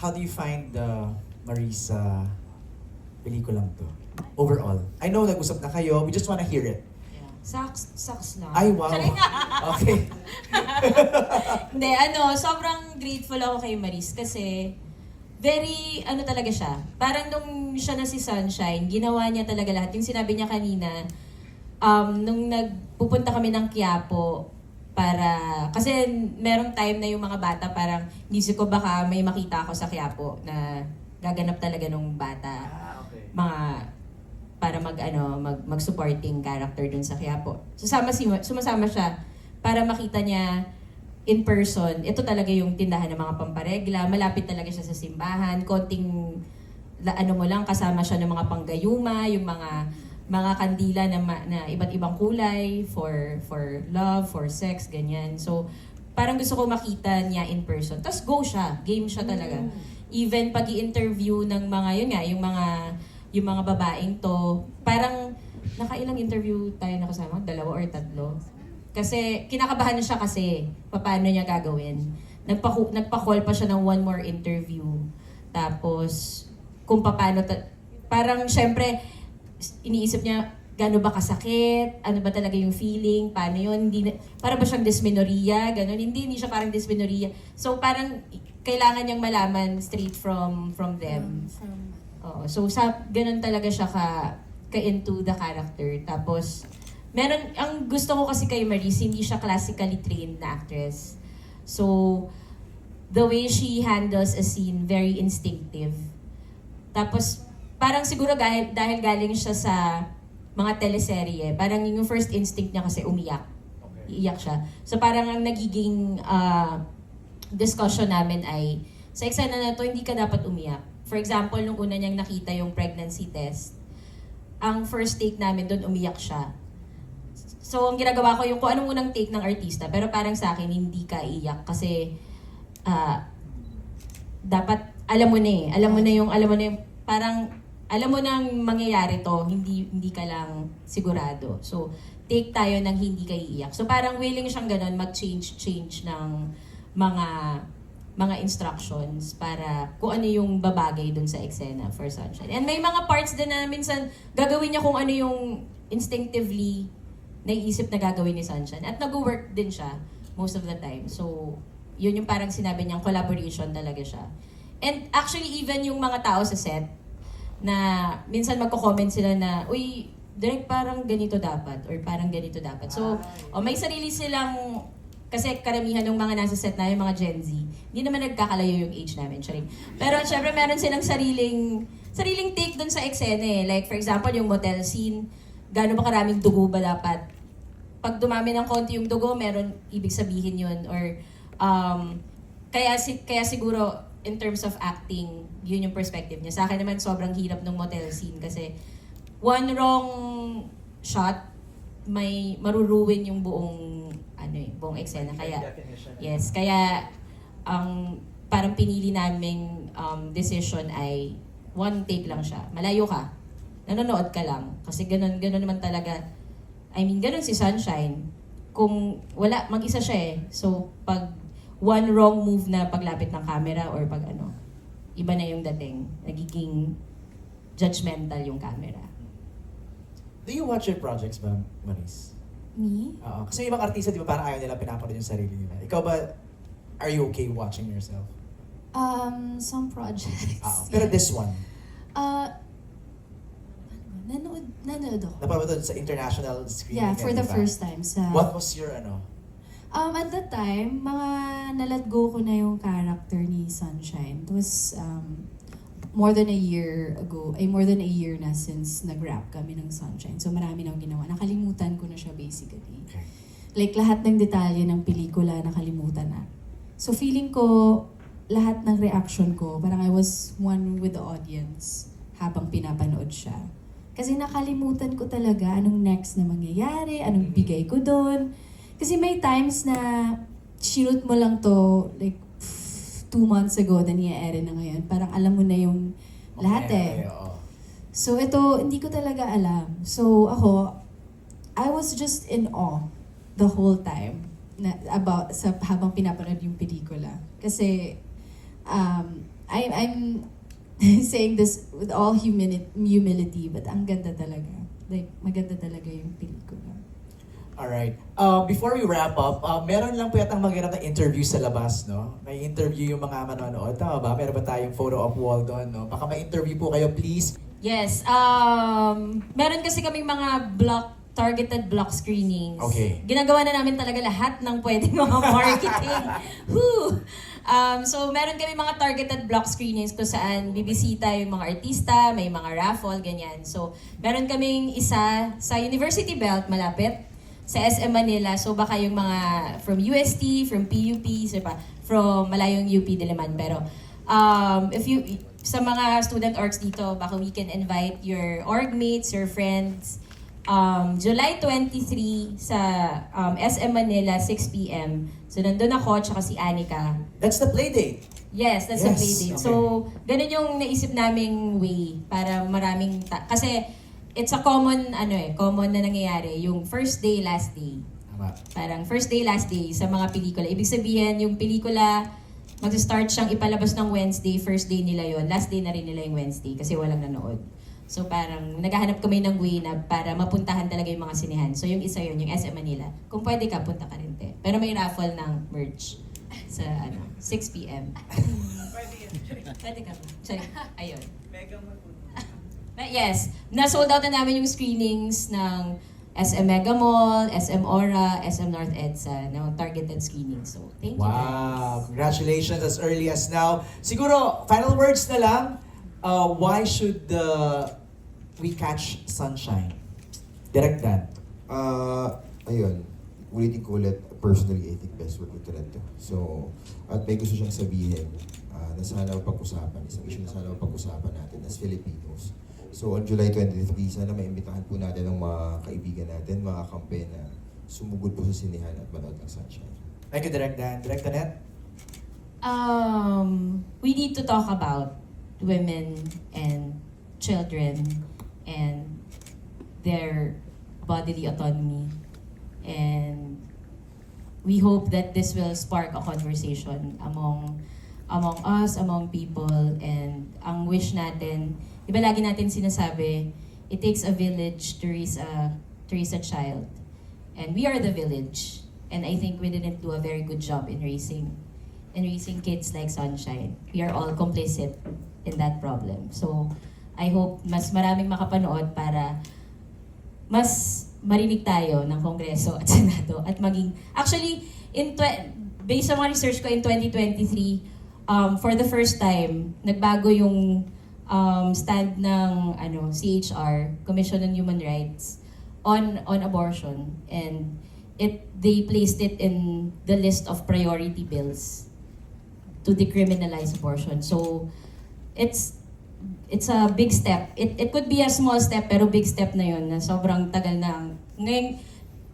how do you find the Marisa pelikulang to? Overall. I know nag-usap na kayo, we just wanna hear it. Sucks, sucks lang. Ay, wow. Okay. Hindi, ano, sobrang grateful ako kay Maris kasi very, ano talaga siya. Parang nung siya na si Sunshine, ginawa niya talaga lahat. Yung sinabi niya kanina, um, nung nagpupunta kami ng Quiapo, para, kasi merong time na yung mga bata parang, nisip ko baka may makita ako sa Quiapo na gaganap talaga nung bata ah, okay. mga para mag ano mag mag-supporting character dun sa Quiapo. Susama si sumasama siya para makita niya in person. Ito talaga yung tindahan ng mga pamparegla. Malapit talaga siya sa simbahan. Konting ano mo lang kasama siya ng mga panggayuma, yung mga mga kandila na, ma- na iba't ibang kulay for for love, for sex, ganyan. So parang gusto ko makita niya in person. Tapos go siya. Game siya talaga even pag interview ng mga yun nga yung mga yung mga babaeng to parang nakailang interview tayo nakasama dalawa or tatlo kasi kinakabahan na siya kasi paano niya gagawin nagpa nagpa-call pa siya ng one more interview tapos kung paano parang syempre iniisip niya gaano ba kasakit, ano ba talaga yung feeling, paano yun, hindi na, para ba siyang dysmenorrhea, ganun, hindi, hindi siya parang dysmenorrhea. So parang kailangan niyang malaman straight from from them. Oo, so sa ganun talaga siya ka ka into the character. Tapos meron ang gusto ko kasi kay Maris, hindi siya classically trained na actress. So the way she handles a scene very instinctive. Tapos parang siguro dahil, dahil galing siya sa mga teleserye, parang yung first instinct niya kasi umiyak. okay. Iiyak siya. So parang ang nagiging ah, discussion namin ay, sa eksena na to, hindi ka dapat umiyak. For example, nung una niyang nakita yung pregnancy test, ang first take namin doon, umiyak siya. So, ang ginagawa ko, yung kung anong unang take ng artista, pero parang sa akin, hindi ka iyak kasi ah, dapat, alam mo na eh, alam mo na yung, alam mo na yung, parang, alam mo nang mangyayari to, hindi hindi ka lang sigurado. So, take tayo ng hindi ka iiyak. So, parang willing siyang ganun, mag-change, change ng mga mga instructions para kung ano yung babagay dun sa eksena for Sunshine. And may mga parts din na minsan gagawin niya kung ano yung instinctively naiisip na gagawin ni Sunshine. At nag-work din siya most of the time. So, yun yung parang sinabi niyang collaboration talaga siya. And actually, even yung mga tao sa set, na minsan magko-comment sila na, uy, direct parang ganito dapat or parang ganito dapat. So, oh, may sarili silang kasi karamihan ng mga nasa set na yung mga Gen Z, hindi naman nagkakalayo yung age namin, charing. Pero syempre meron silang sariling sariling take dun sa eksena eh. Like for example, yung motel scene, gaano ba karaming dugo ba dapat? Pag dumami ng konti yung dugo, meron ibig sabihin yun or um, kaya si kaya siguro in terms of acting, yun yung perspective niya. Sa akin naman sobrang hirap ng motel scene kasi one wrong shot may maruruin yung buong ano eh, buong eksena. Kaya yes kaya ang parang pinili naming um, decision ay one take lang siya. Malayo ka. Nanonood ka lang. Kasi ganun ganun naman talaga. I mean ganun si Sunshine. Kung wala mag-isa siya eh. So pag one wrong move na paglapit ng camera or pag ano iba na yung dating nagiging judgmental yung camera Do you watch your projects ba, Maris? Me? Oo. Kasi yung ibang artista, di ba, parang ayaw nila pinapanood yung sarili nila. Ikaw ba, are you okay watching yourself? Um, some projects. Oo. Pero this one, Uh, nanood, nanood ako. napanood sa international screening. Yeah, for the di ba? first time sa... What was your, ano? Um, at that time, mga nalat go ko na yung character ni Sunshine. It was um, more than a year ago, ay more than a year na since nag-rap kami ng Sunshine. So marami nang ginawa. Nakalimutan ko na siya basically. Okay. Like lahat ng detalye ng pelikula nakalimutan na. So feeling ko, lahat ng reaction ko, parang I was one with the audience habang pinapanood siya. Kasi nakalimutan ko talaga anong next na mangyayari, anong bigay ko doon. Kasi may times na shoot mo lang to like pff, two months ago na niya-ere na ngayon. Parang alam mo na yung lahat Okay, eh. oo. So ito, hindi ko talaga alam. So ako, I was just in awe the whole time na about sa habang pinapanood yung pelikula. Kasi um, I, I'm saying this with all humili- humility, but ang ganda talaga. Like, maganda talaga yung pelikula. Alright. Uh, before we wrap up, uh, meron lang po yatang maganda na interview sa labas, no? May interview yung mga manonood. Tama ba? Meron ba tayong photo op wall doon, no? Baka may interview po kayo, please. Yes, um, meron kasi kaming mga block targeted block screenings. Okay. Ginagawa na namin talaga lahat ng pwedeng mga marketing. Whew! Um, so, meron kami mga targeted block screenings kung saan bibisita yung mga artista, may mga raffle, ganyan. So, meron kaming isa sa University Belt, malapit, sa SM Manila. So, baka yung mga from UST, from PUP, so pa, from malayong UP Diliman. Pero, um, if you, sa mga student orgs dito, baka we can invite your org mates, your friends, um, July 23 sa um, SM Manila, 6 p.m. So, nandun ako, tsaka si Anika. That's the play date. Yes, that's Yes, play date. okay. So, ganun yung naisip naming way para maraming... Ta- kasi, it's a common, ano eh, common na nangyayari. Yung first day, last day. Tama. Parang first day, last day sa mga pelikula. Ibig sabihin, yung pelikula, mag-start siyang ipalabas ng Wednesday, first day nila yon last day na rin nila yung Wednesday kasi walang nanood. So parang naghahanap kami ng way na para mapuntahan talaga yung mga sinehan. So yung isa yun, yung SM Manila. Kung pwede ka, punta ka rin. Te. Pero may raffle ng merch sa ano 6 p.m. Pwede ka ba? Sorry. Ayun. Yes, na-sold out na namin yung screenings ng SM Mega Mall, SM Aura, SM North EDSA, ng targeted screening. So, thank you Wow. guys. Congratulations as early as now. Siguro, final words na lang. Uh, why should the we catch sunshine? Direct Dan. Ah, ayun. Ulitin ko ulit, personally, I think best work with Toronto. So, at may gusto siyang sabihin ah, na sana mapag-usapan, isang issue na sana mapag-usapan natin as Filipinos. So, on July 23, sana maimbitahan po natin ang mga kaibigan natin, mga kampe na sumugod po sa sinihan at manood ng Sunshine. Thank you, Direct Dan. Direct Annette? Um, we need to talk about women and children and their bodily autonomy. And we hope that this will spark a conversation among among us, among people, and ang wish natin, di ba lagi natin sinasabi, it takes a village to raise a, to raise a child. And we are the village. And I think we didn't do a very good job in raising in raising kids like Sunshine. We are all complicit in that problem. So, I hope mas maraming makapanood para mas marinig tayo ng Kongreso at Senado at maging actually in based sa mga research ko in 2023 um, for the first time nagbago yung um, stand ng ano CHR Commission on Human Rights on on abortion and it they placed it in the list of priority bills to decriminalize abortion so it's it's a big step. It, it could be a small step, pero big step na yun, na sobrang tagal na. Ngayon,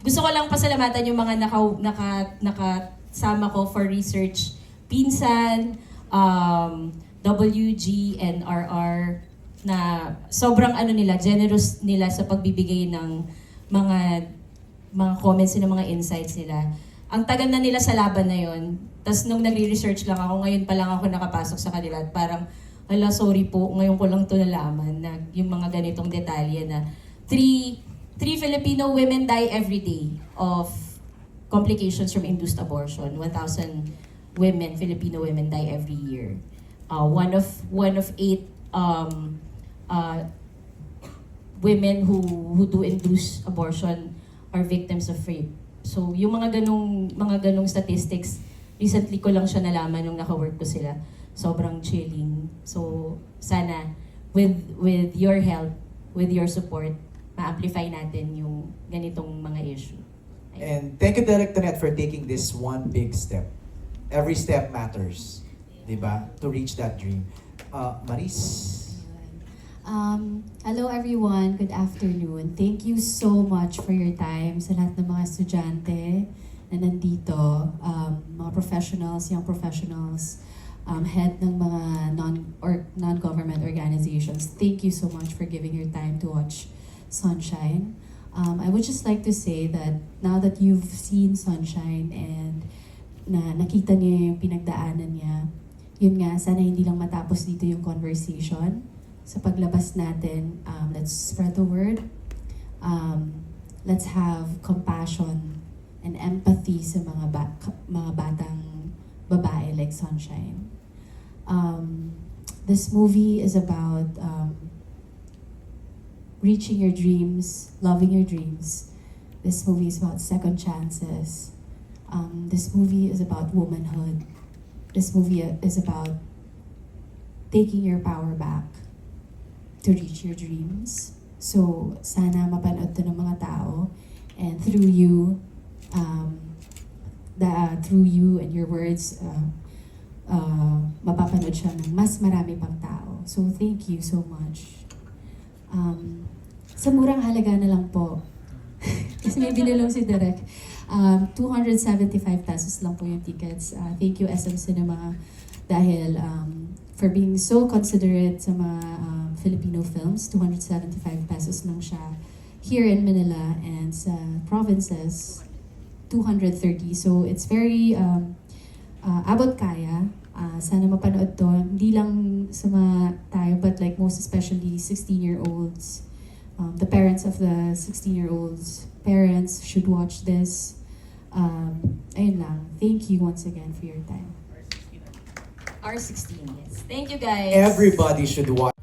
gusto ko lang pasalamatan yung mga naka, naka, nakasama ko for research. Pinsan, um, WG, and RR, na sobrang ano nila, generous nila sa pagbibigay ng mga mga comments nila, mga insights nila. Ang tagal na nila sa laban na yon. Tapos nung nagre-research lang ako, ngayon pa lang ako nakapasok sa kanila at parang, ala, sorry po, ngayon ko lang to nalaman na yung mga ganitong detalye na three, three Filipino women die every day of complications from induced abortion. 1,000 women, Filipino women die every year. Uh, one of one of eight um, uh, women who who do induce abortion are victims of rape. So, yung mga ganong mga ganong statistics, recently ko lang siya nalaman nung naka-work ko sila. Sobrang chilling. So, sana with with your help, with your support, ma-amplify natin yung ganitong mga issue. Ayun. And thank you, Direct Annette, for taking this one big step. Every step matters. Di ba? To reach that dream. Uh, Maris? Um, hello everyone, good afternoon. Thank you so much for your time sa lahat ng mga estudyante na nandito, um, mga professionals, young professionals, um, head ng mga non or non-government organizations. Thank you so much for giving your time to watch Sunshine. Um, I would just like to say that now that you've seen Sunshine and na nakita niyo yung pinagdaanan niya, yun nga, sana hindi lang matapos dito yung conversation. Sa paglabas natin, um, let's spread the word. Um, let's have compassion and empathy sa mga ba- mga batang babae like Sunshine. Um, this movie is about um, reaching your dreams, loving your dreams. This movie is about second chances. Um, this movie is about womanhood. This movie is about taking your power back to reach your dreams. So, sana mapanood to ng mga tao and through you, um, the, through you and your words, uh, uh, mapapanood siya ng mas marami pang tao. So, thank you so much. Um, sa murang halaga na lang po. Kasi may binulong si Derek. Um, 275 pesos lang po yung tickets. Uh, thank you SM Cinema dahil um, for being so considerate sa mga um, Filipino films. 275 pesos lang siya here in Manila and sa provinces 230. So it's very um, uh, abot kaya. Uh, sana mapanood to. Hindi lang sa mga tayo, but like most especially 16-year-olds. Um, the parents of the 16-year-olds, parents should watch this. Um, ayun lang. Thank you once again for your time. R16, yes. Thank you guys. Everybody should watch